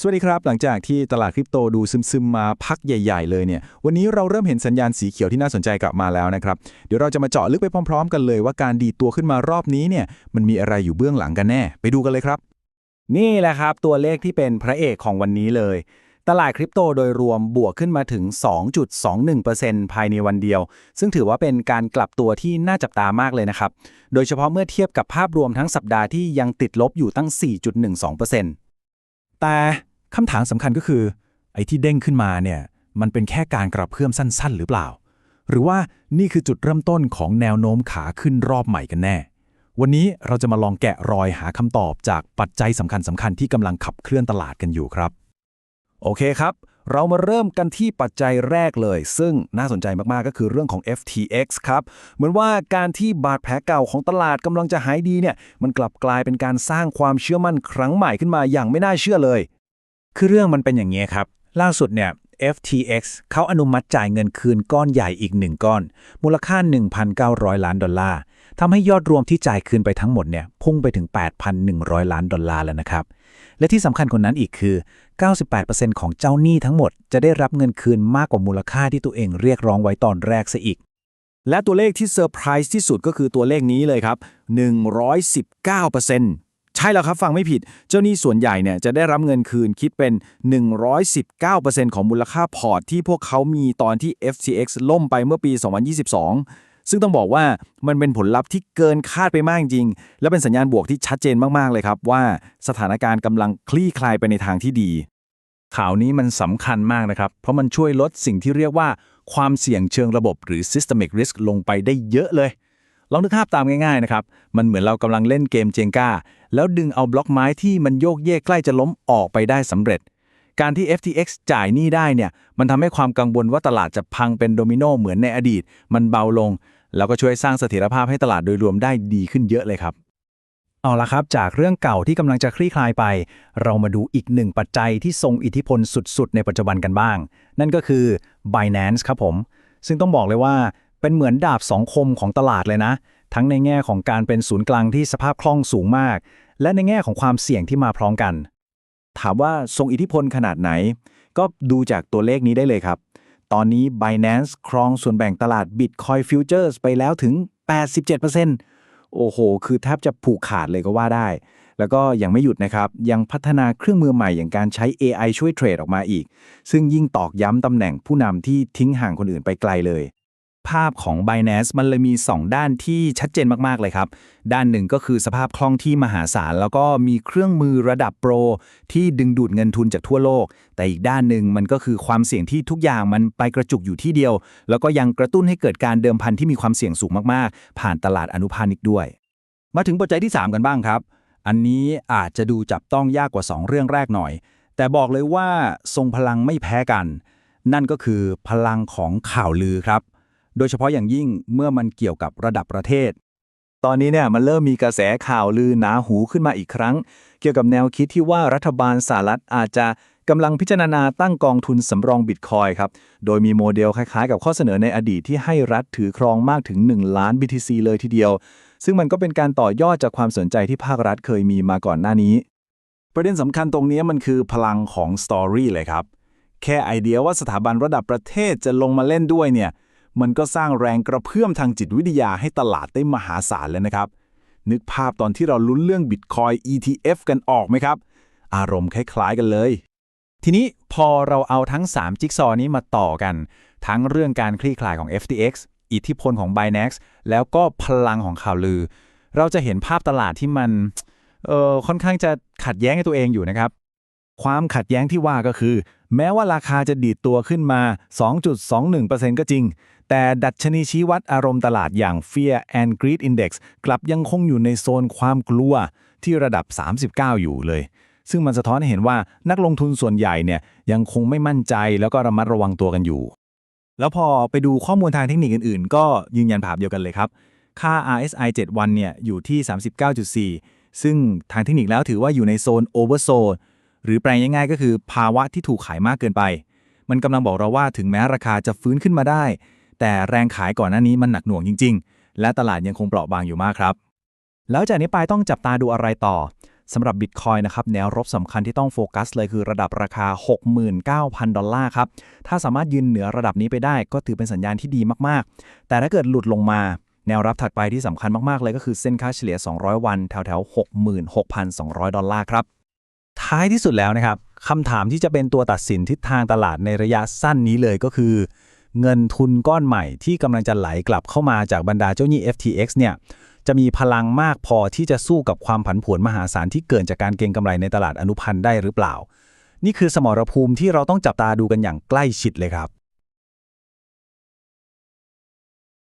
สวัสดีครับ หลังจากที่ตลาดคริปโตดูซึมๆมาพักใหญ่ ๆ เลยเนี่ย วันนี้เราเริ่มเห็นสัญญาณสีเขียวที่น่าสนใจกลับมาแล้วนะครับ เดี๋ยวเราจะมาเจาะลึกไปพร้อม ๆ กันเลยว่าการดีตัวขึ้นมารอบนี้เนี่ยมันมีอะไรอยู่เบื้องหลังกันแน่ ไปดูกันเลยครับ นี่แหละครับ ตัวเลขที่เป็นพระเอกของวันนี้เลย ตลาดคริปโตโดยรวมบวกขึ้นมาถึง 2.21%ภายในวันเดียว ซึ่งถือว่าเป็นการกลับตัวที่น่าจับตามากเลยนะครับ โดยเฉพาะเมื่อเทียบกับภาพรวมทั้งสัปดาห์ที่ยังติดลบอยู่ตั้ง 4.12% แต่คำถามสำคัญก็คือ ไอ้ที่เด้งขึ้นมาเนี่ยมันเป็นแค่การกระเพื่อมสั้น ๆ หรือเปล่า หรือว่านี่คือจุดเริ่มต้นของแนวโน้มขาขึ้นรอบใหม่กันแน่ วันนี้เราจะมาลองแกะรอยหาคำตอบจากปัจจัยสำคัญสำคัญๆที่กำลังขับเคลื่อนตลาดกันอยู่ครับ โอเคครับ เรามาเริ่มกันที่ปัจจัยแรกเลย ซึ่งน่าสนใจมาก ๆ ก็คือเรื่องของ FTX ครับ เหมือนว่าการที่บาดแผลเก่าของตลาดกำลังจะหายดีเนี่ย มันกลับกลายเป็นการสร้างความเชื่อมั่นครั้งใหม่ขึ้นมาอย่างไม่น่าเชื่อเลย คือเรื่องมันเป็นอย่างนี้ครับ ล่าสุดเนี่ย FTX เขาอนุมัติจ่ายเงินคืนก้อนใหญ่อีกหนึ่งก้อน มูลค่า 1,900 ล้านดอลลาร์ทำให้ยอดรวมที่จ่ายคืนไปทั้งหมดเนี่ยพุ่งไปถึง 8,100 ล้านดอลลาร์แล้วนะครับ และที่สำคัญคนนั้นอีกคือ 98%ของเจ้าหนี้ทั้งหมดจะได้รับเงินคืนมากกว่ามูลค่าที่ตัวเองเรียกร้องไว้ตอนแรกซะอีก และตัวเลขที่เซอร์ไพรส์ที่สุดก็คือตัวเลขนี้เลยครับ 119%ใช่แล้วครับฟังไม่ผิด เจ้าหนี้ส่วนใหญ่เนี่ยจะได้รับเงินคืนคิดเป็น 119%ของมูลค่าพอร์ตที่พวกเขามีตอนที่ FTX ล่มไปเมื่อปี 2022 ซึ่งต้องบอกว่ามันเป็นผลลัพธ์ที่เกินคาดไปมากจริง และเป็นสัญญาณบวกที่ชัดเจนมากๆเลยครับ ว่าสถานการณ์กำลังคลี่คลายไปในทางที่ดี ข่าวนี้มันสำคัญมากนะครับ เพราะมันช่วยลดสิ่งที่เรียกว่า ความเสี่ยงเชิงระบบหรือ systemic risk ลงไปได้เยอะเลยลองนึกภาพตามง่ายๆนะครับ มันเหมือนเรากำลังเล่นเกมเจงก้า แล้วดึงเอาบล็อกไม้ที่มันโยกเยกใกล้จะล้มออกไปได้สำเร็จ การที่ FTX จ่ายหนี้ได้เนี่ย มันทำให้ความกังวลว่าตลาดจะพังเป็นโดมิโนเหมือนในอดีต มันเบาลง แล้วก็ช่วยสร้างเสถียรภาพให้ตลาดโดยรวมได้ดีขึ้นเยอะเลยครับ เอาละครับ จากเรื่องเก่าที่กำลังจะคลี่คลายไป เรามาดูอีกหนึ่งปัจจัยที่ทรงอิทธิพลสุดๆ ในปัจจุบันกันบ้าง นั่นก็คือ Binance ครับผม ซึ่งต้องบอกเลยว่าเป็นเหมือนดาบสองคมของตลาดเลยนะ ทั้งในแง่ของการเป็นศูนย์กลางที่สภาพคล่องสูงมาก และในแง่ของความเสี่ยงที่มาพร้อมกัน ถามว่าทรงอิทธิพลขนาดไหน ก็ดูจากตัวเลขนี้ได้เลยครับ ตอนนี้ Binance ครองส่วนแบ่งตลาด Bitcoin Futures ไปแล้วถึง 87%โอ้โห คือแทบจะผูกขาดเลยก็ว่าได้ แล้วก็ยังไม่หยุดนะครับ ยังพัฒนาเครื่องมือใหม่อย่างการใช้ AI ช่วยเทรดออกมาอีก ซึ่งยิ่งตอกย้ำตำแหน่งผู้นำที่ทิ้งห่างคนอื่นไปไกลเลย ภาพของ Binance มันเลยมี 2 ด้านที่ชัดเจนมาก ๆ เลยครับ ด้านหนึ่งก็คือสภาพคล่องที่มหาศาล แล้วก็มีเครื่องมือระดับโปร ที่ดึงดูดเงินทุนจากทั่วโลก แต่อีกด้านหนึ่งมันก็คือความเสี่ยงที่ทุกอย่างมันไปกระจุกอยู่ที่เดียว แล้วก็ยังกระตุ้นให้เกิดการเดิมพันที่มีความเสี่ยงสูงมาก ๆ ผ่านตลาดอนุพาณิชย์ด้วย มาถึงปัจจัยที่ 3 กันบ้างครับ อันนี้อาจจะดูจับต้องยากกว่า 2 เรื่องแรกหน่อย แต่บอกเลยว่าทรงพลังไม่แพ้กัน นั่นก็คือพลังของข่าวลือครับ โดยเฉพาะอย่างยิ่งเมื่อมันเกี่ยวกับระดับประเทศ ตอนนี้เนี่ยมันเริ่มมีกระแสข่าวลือหนาหูขึ้นมาอีกครั้ง เกี่ยวกับแนวคิดที่ว่ารัฐบาลสหรัฐอาจจะกำลังพิจารณาตั้งกองทุนสำรองบิตคอยครับ โดยมีโมเดลคล้ายๆ กับข้อเสนอในอดีตที่ให้รัฐถือครองมากถึง 1 ล้าน BTC เลยทีเดียว ซึ่งมันก็เป็นการต่อยอดจากความสนใจที่ภาครัฐเคยมีมาก่อนหน้านี้ ประเด็นสำคัญตรงนี้มันคือพลังของสตอรี่เลยครับ แค่ไอเดียว่าสถาบันระดับประเทศจะลงมาเล่นด้วยเนี่ย มันก็สร้างแรงกระเพื่อมทางจิตวิทยาให้ตลาดได้มหาศาลเลยนะครับ นึกภาพตอนที่เราลุ้นเรื่อง Bitcoin ETF กันออกไหมครับ อารมณ์คล้ายๆกันเลย ทีนี้พอเราเอาทั้ง 3 จิ๊กซอว์นี้มาต่อกัน ทั้งเรื่องการคลี่คลายของ FTX อิทธิพลของ Binance แล้วก็พลังของข่าวลือ เราจะเห็นภาพตลาดที่มันเอ่อค่อนข้างจะขัดแย้งกับตัวเองอยู่นะครับ ความขัดแย้งที่ว่าก็คือ แม้ว่าราคาจะดีดตัวขึ้นมา 2.21%ก็จริง แต่ดัชนีชี้วัดอารมณ์ตลาดอย่าง Fear and Greed Index กลับยังคงอยู่ในโซนความกลัวที่ระดับ 39 อยู่เลย ซึ่งมันสะท้อนให้เห็นว่านักลงทุนส่วนใหญ่เนี่ยยังคงไม่มั่นใจแล้วก็ระมัดระวังตัวกันอยู่ แล้วพอไปดูข้อมูลทางเทคนิคอื่นๆ ก็ยืนยันภาพเดียวกันเลยครับ ค่า RSI 7 วันเนี่ยอยู่ที่ 39.4 ซึ่งทางเทคนิคแล้วถือว่าอยู่ในโซน Oversold หรือแปลงง่ายๆ ก็คือภาวะที่ถูกขายมากเกินไป มันกำลังบอกเราว่าถึงแม้ราคาจะฟื้นขึ้นมาได้ แต่แรงขายก่อนหน้านี้มันหนักหน่วงจริง ๆ และตลาดยังคงเปราะบางอยู่มากครับ แล้วจากนี้ไปต้องจับตาดูอะไรต่อสำหรับ Bitcoin นะครับ แนวรบสำคัญที่ต้องโฟกัสเลยคือระดับราคา 69,000 ดอลลาร์ครับ ถ้าสามารถยืนเหนือระดับนี้ไปได้ก็ถือเป็นสัญญาณที่ดีมากๆ แต่ถ้าเกิดหลุดลงมา แนวรับถัดไปที่สำคัญมากๆ เลยก็คือเส้นค่าเฉลี่ย 200 วันแถวๆ 66,200 ดอลลาร์ครับท้ายที่สุดแล้วนะครับคำถามที่จะเป็นตัวตัดสินทิศทางตลาดในระยะสั้นนี้เลยก็คือ เงินทุนก้อนใหม่ที่กำลังจะไหลกลับเข้ามาจากบรรดาเจ้าหนี้ FTX เนี่ยจะมีพลังมากพอที่จะสู้กับความผันผวนมหาศาลที่เกิดจากการเก็งกำไรในตลาดอนุพันธ์ได้หรือเปล่า นี่คือสมรภูมิที่เราต้องจับตาดูกันอย่างใกล้ชิดเลยครับ